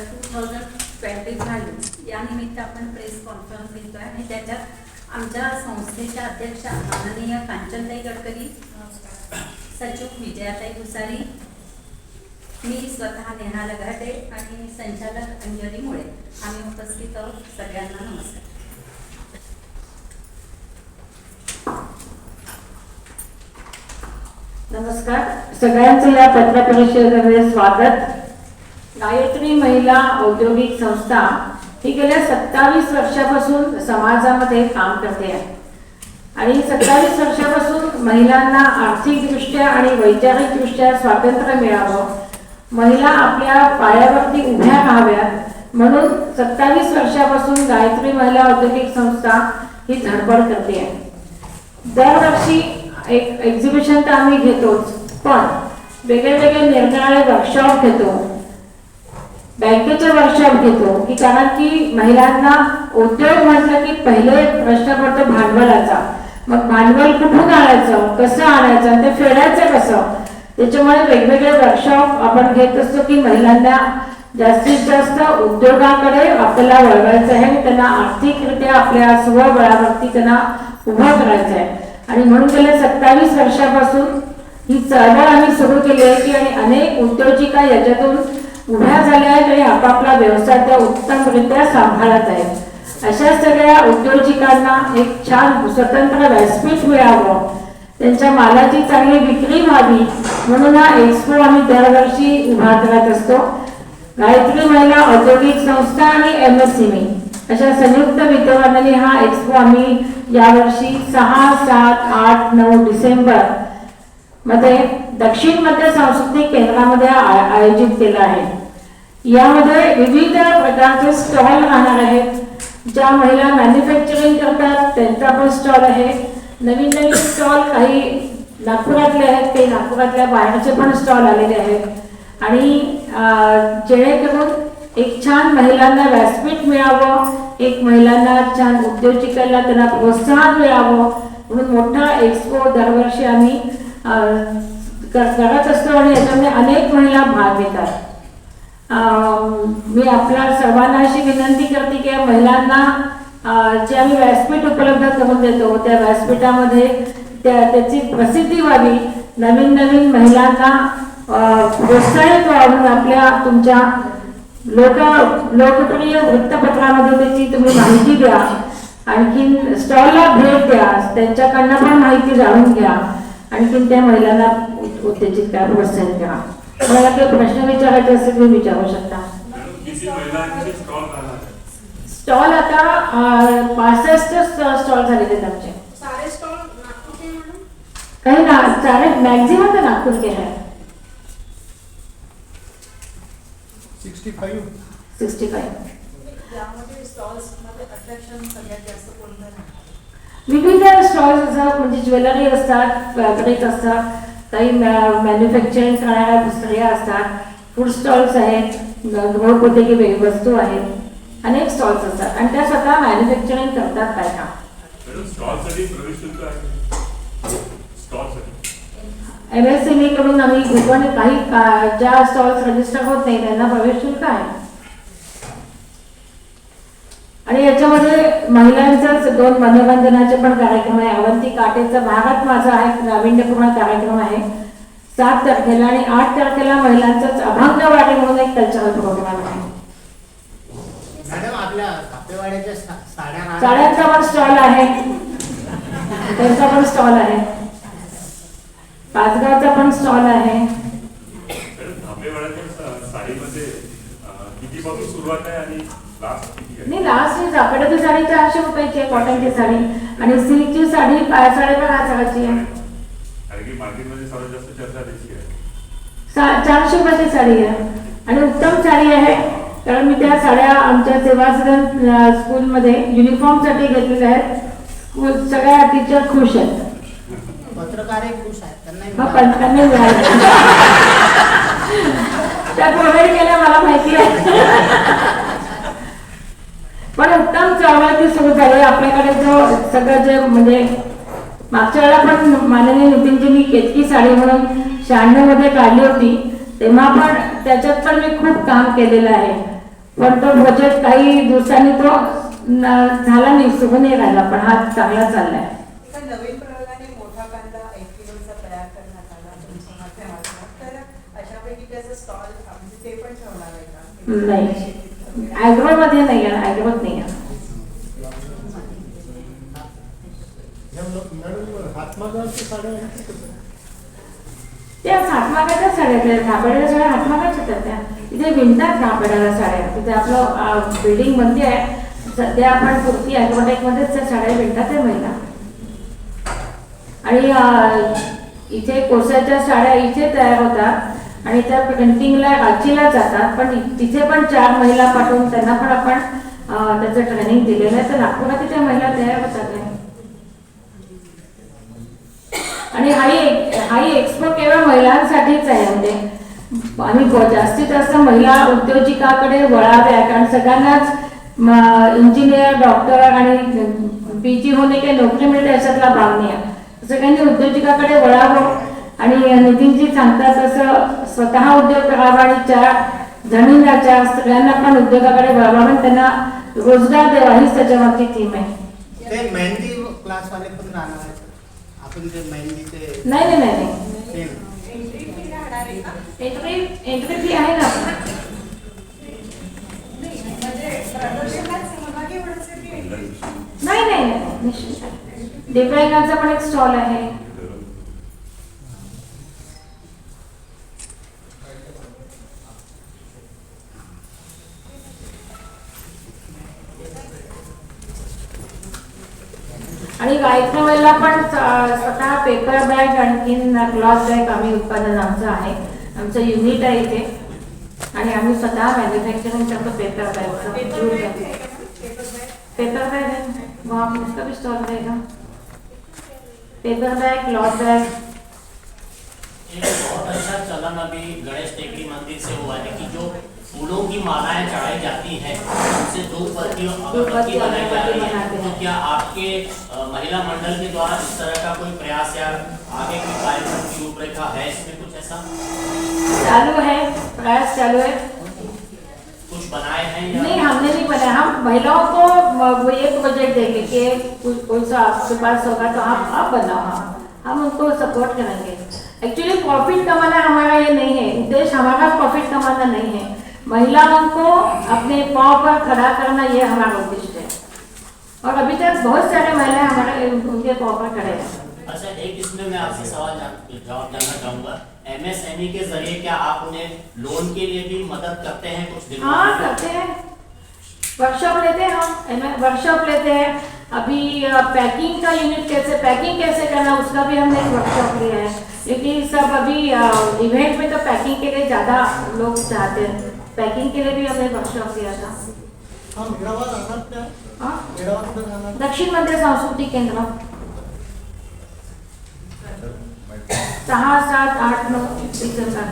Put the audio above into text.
Two thousand twenty five यानिमित्त आपण press conference घेतो आहे आणि त्याच्यात आमच्या संस्थेच्या अध्यक्षा माननीय कांचनताई गडकरी सचिव विजयाताई भुसारी मी स्वतः नेहा लगाटे आणि संचालक अंजली मुळे आम्ही उपस्थित आहोत. सगळ्यांना नमस्कार. नमस्कार. सगळ्यांचं या पत्रपरिषदेमध्ये स्वागत. गायत्री महिला औद्योगिक संस्था ही गेल्या सत्तावीस वर्षापासून समाजामध्ये काम करते आहे. आणि सत्तावीस वर्षापासून महिलांना आर्थिकदृष्ट्या आणि वैचारिकदृष्ट्या स्वातंत्र्य मिळावं महिला आपल्या पायावरती उभ्या राहाव्यात म्हणून सत्तावीस वर्षापासून गायत्री महिला औद्योगिक संस्था ही धडपड करते आहे. दरवर्षी एक एक्झिबिशन तर आम्ही घेतोच पण वेगळे वेगळे निरनिराळे वर्कशॉप घेतो. बँकेच्या वर्कशॉप घेतो की कारण की महिलांना उद्योग म्हटलं की पहिले प्रश्न पडतो भांडवलाचा. मग भांडवल कुठून आणायचं? कसं आणायचं? आणि ते फेडायचं कसं? त्याच्यामुळे वेगवेगळे वर्कशॉप आपण घेत असतो की महिलांना जास्तीत जास्त उद्योगाकडे आपल्याला वळवायचं आहे त्यांना आर्थिकरित्या आपल्या स्वबळावरती त्यांना उभं करायचं आहे. आणि म्हणून गेल्या सत्तावीस वर्षापासून ही चळवळ आम्ही सुरू केली आहे की आणि अनेक उद्योजिका याच्यातून उभ्या झाल्या आहेत आणि आपापला व्यवसाय त्या उत्तमरित्या सांभाळत आहेत अशा सगळ्या उद्योजिकांना एक छान स्वतंत्र व्यासपीठ मिळावं. त्यांच्या मालाची चांगली विक्री व्हावी म्हणून हा एक्सपो आम्ही दरवर्षी उभा करत असतो. गायत्री महिला औद्योगिक संस्था आणि एम एस अशा संयुक्त विद्यमानाने हा एक्सपो आम्ही यावर्षी सहा सात आठ नऊ डिसेंबरमध्ये दक्षिण मध्य सांस्कृतिक केंद्रामध्ये आयोजित केलं आहे. यामध्ये विविध प्रकारचे स्टॉल राहणार आहेत ज्या महिला मॅन्युफॅक्चरिंग करतात त्यांचा पण स्टॉल आहे. नवीन नवीन स्टॉल काही नागपुरातले आहेत काही नागपुरातल्या बाहेरचे पण स्टॉल आलेले आहेत. आणि जेणेकरून एक छान महिलांना व्यासपीठ मिळावं एक महिलांना छान उद्योजिकांना त्यांना प्रोत्साहन मिळावं म्हणून मोठा एक्सपो दरवर्षी आम्ही करत असतो आणि याच्यामध्ये अनेक महिला भाग घेतात. मी आपल्या सर्वांना अशी विनंती करते की या महिलांना जे आम्ही व्यासपीठ उपलब्ध करून देतो त्या व्यासपीठामध्ये त्या त्याची प्रसिद्धी व्हावी. नवीन नवीन महिलांना प्रोत्साहित व्हावं आपल्या तुमच्या लोक लोकप्रिय वृत्तपत्रामध्ये त्याची तुम्ही माहिती द्या. आणखीन स्टॉलला भेट द्या. त्यांच्याकडनं पण माहिती जाणून घ्या. आणखीन त्या महिलांना उत्तेजित करा प्रोत्साहित करा? मला काही प्रश्न विचारायचे असेल तुम्ही विचारू शकता. स्टॉल राहणार आहे? स्टॉल आता पासष्ट स्टॉल झालेले आहेत आमचे. काही ना सारे मॅक्झिमम तर नागपूर के आहे सिक्स्टी फाईव्ह. Sixty five. यामध्ये स्टॉल्स अट्रॅक्शन सगळ्यात जास्त कोणतं आहे? विविध स्टॉल्स असतात म्हणजे ज्वेलरी असतात फॅब्रिक असतात काही मॅन्युफॅक्चरिंग करणाऱ्या स्त्रिया असतात. फूड स्टॉल्स आहेत गृहपोतेकी वे- वस्तू आहेत. अनेक स्टॉल्स असतात. आणि त्या स्वतः मॅन्युफॅक्चरिंग करतात बायका एम एस सी कडून आम्ही काही का- ज्या स्टॉल्स रजिस्टर होत नाही त्यांना प्रवेश शुल्क आहे. आणि याच्यामध्ये महिलांचाच दोन मनोरंजनाचे पण कार्यक्रम आहे. अवंती काटेचा भारत माझा हा एक नाविन्यपूर्ण कार्यक्रम आहे. सात तारखेला आणि आठ तारखेला महिलांचाच अभंगवाडी म्हणून एक कल्चरल प्रोग्राम आहे. साड्यांचा पण स्टॉल आहे. त्यांचा पण स्टॉल आहे. पाचगावचा पण स्टॉल आहे. सुरुवात आहे आणि लास्ट किती आहे? नाही लास्ट साडी चारशे रुपयाची आहे कॉटनची साडी. आणि सिल्कची साडी पाय साडेबारा हजाराची आहे. कारण की मार्केटमध्ये सर्वात जास्त चर्चा त्याची आहे. सा- चारशे रुपयाची साडी आहे. आणि उत्तम साडी आहे कारण मी त्या साड्या आमच्या सेवा सदन अं, स्कूलमध्ये युनिफॉर्मसाठी घेतलेल्या आहेत. स्कूल सगळ्या टीचर खुश आहेत. पत्रकारही खुश आहेत त्यांनाही मग मिळालं. पंचांनी मिळालं त्या प्रोव्हाइड केल्या मला माहिती आहे. पण उत्तम चळवळ सुरू झाली. आपल्याकडे जो सगळं जे म्हणजे मागच्या वेळेला पण माननीय नितीनजींनी केतकी साडी म्हणून शहाण्णवमध्ये काढली होती. तेव्हा पण त्याच्यात पण मी खूप काम केलेलं आहे. पण तो बजेट काही दिवसांनी तो झाला नाही सुरू राहिला. पण हा चांगला चाललाय एका नवीन प्रयोगाने मोठा कांदा एक किलोचा तयार करण्यात आला तुमच्या माध्यमातून तर अशापैकी त्याचं स्टॉल म्हणजे ते पण ठेवणार आहे का नाही. शेतीत मध्ये नाही आहे ॲग्रोत नाही आहे. त्या हातमागाच्या साड्या त्या कापडाच्या साड्या हातमागाच्या होत्या त्या. इथे विणतात कापडाला साड्या. तिथे आपलं बिल्डिंगमध्ये आहे. सध्या आपण कुर्ती ॲग्रोटेकमध्येच त्या साड्या विणतात त्या महिला. आणि इथे कोसाच्या साड्या इथे तयार होतात. आणि त्या प्रिंटिंगला रांचीला जातात. पण तिथे पण चार महिला पाठवून त्यांना पण आपण त्याचं ट्रेनिंग दिलेलं आहे. तर नागपुरात त्या महिला तयार होतात आणि हाही हाही एक्सपो केवळ महिलांसाठीच आहे. म्हणजे आम्ही जास्तीत जास्त महिला उद्योजिकाकडे वळाव्या कारण सगळ्यांनाच इंजिनियर डॉक्टर आणि पी जी होणे काही नोकरी मिळते याच्यातला भाग नाही आहे. सगळ्यांनी उद्योजिकाकडे वळावं. आणि नितीनजी सांगतात तसं स्वतः उद्योग करावा आणि चार जमीनदार चार सगळ्यांना पण उद्योगाकडे वळावं आणि त्यांना रोजगार द्यावा हीच त्याच्या मागची थीम आहे. ते मेहंदी क्लास वाले पण राहणार आहेत. आपण ते मेहंदीचे नाही नाही नाही. नाही एंट्री एंट्री फी आहे ना. नाही नाही नाही. पण एक स्टॉल आहे. आणि गायकनवेला पण स्वतः पेपर बॅग आणखीन क्लॉथ बॅग आम्ही उत्पादन आमचं आहे. आमचं युनिट आहे इथे. आणि आम्ही स्वतः मॅन्युफॅक्चरिंग करतो पेपर बॅगचं पेपर बॅग आहे का? पेपर बॅग पेपर बैग है वहाँ पे उसका भी स्टॉल रहेगा पेपर बैग क्लॉथ बैग अच्छा अभी गणेश टेकरी मंदिर से हुआ है कि जो फूलों की मालाएँ चढ़ाई जाती हैं उनसे दो पत्ती और अगरबत्ती बनाई जा रही है। तो क्या आपके महिला मंडल के द्वारा इस तरह का कोई प्रयास या आगे कोई कार्यक्रम की रूपरेखा है इसमें कुछ ऐसा? चालू है प्रयास चालू है। कुछ बनाए हैं या नहीं हमने नहीं बनाया हम महिलाओं को वो एक प्रोजेक्ट देंगे कि कुछ कोई सा आपके पास होगा तो आप आप बनाओ हम हम उनको सपोर्ट करेंगे। एक्चुअली प्रॉफिट कमाना हमारा ये नहीं है। उद्देश्य हमारा प्रॉफिट कमाना नहीं है। महिलाओं को अपने पाँव पर खड़ा करना ये हमारा उद्देश्य है। और अभी तक बहुत सारे महिलाएँ हमारे उनके पाँव पर खड़े हैं। अच्छा एक इसमें मैं आपसे सवाल जवाब जानना चाहूँगा। एमएसएमई के ज़रिए क्या आप उन्हें लोन के लिए भी मदद करते हैं कुछ दिनों हाँ करते हैं। वर्कशॉप लेते हैं हम वर्कशॉप लेते हैं। अभी पैकिंग का यूनिट कैसे पैकिंग कैसे करना उसका भी हमने एक वर्कशॉप लिया है। क्योंकि सब अभी इवेंट में तो पैकिंग के लिए ज़्यादा लोग चाहते हैं। पैकिंग के लिए भी हमने वर्कशॉप लिया था। हा हाँ? दक्षिण मध्य सांस्कृतिक केंद्र। सहा सात आठ नऊ डिसेंबर